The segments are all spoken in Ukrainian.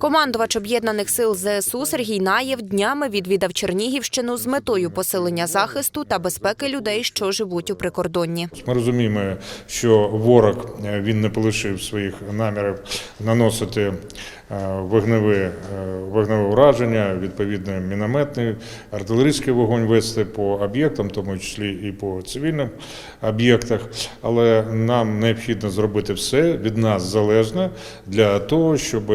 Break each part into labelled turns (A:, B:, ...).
A: Командувач об'єднаних сил ЗСУ Сергій Наєв днями відвідав Чернігівщину з метою посилення захисту та безпеки людей, що живуть у прикордонні.
B: Ми розуміємо, що ворог е, він не полишив своїх намірів наносити е, вогневе, е, вогневе ураження, відповідно мінометний, артилерійський вогонь вести по об'єктам, тому числі і по цивільним об'єктах. Але нам необхідно зробити все від нас залежне для того, щоб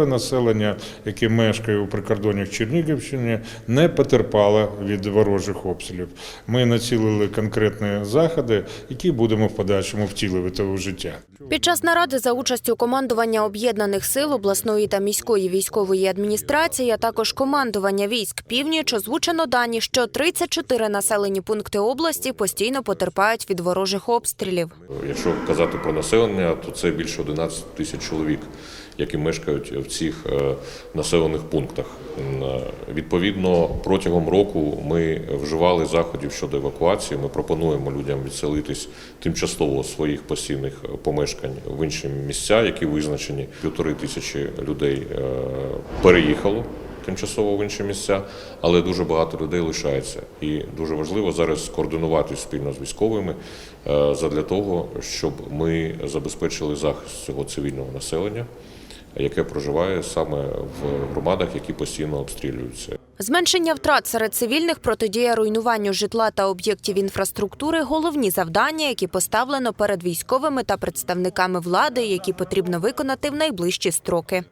B: місцеве населення, яке мешкає у прикордоннях Чернігівщини, не потерпало від ворожих обстрілів. Ми націлили конкретні заходи, які будемо в подальшому втілювати у життя.
A: Під час наради за участю командування об'єднаних сил обласної та міської військової адміністрації, а також командування військ північ озвучено дані, що 34 населені пункти області постійно потерпають від ворожих обстрілів.
C: Якщо казати про населення, то це більше 11 тисяч чоловік, які мешкають в цих е, населених пунктах. Е, Відповідно, протягом року ми вживали заходів щодо евакуації. Ми пропонуємо людям відселитись тимчасово з своїх постійних е, помешкань в інші місця, які визначені. Півтори тисячі людей переїхало тимчасово в інші місця, але дуже багато людей лишається. І дуже важливо зараз скоординувати спільно з військовими задля того, щоб ми забезпечили захист цього цивільного населення, яке проживає саме в громадах, які постійно обстрілюються.
A: Зменшення втрат серед цивільних протидія руйнуванню житла та об'єктів інфраструктури головні завдання, які поставлено перед військовими та представниками влади, які потрібно виконати в найближчі строки.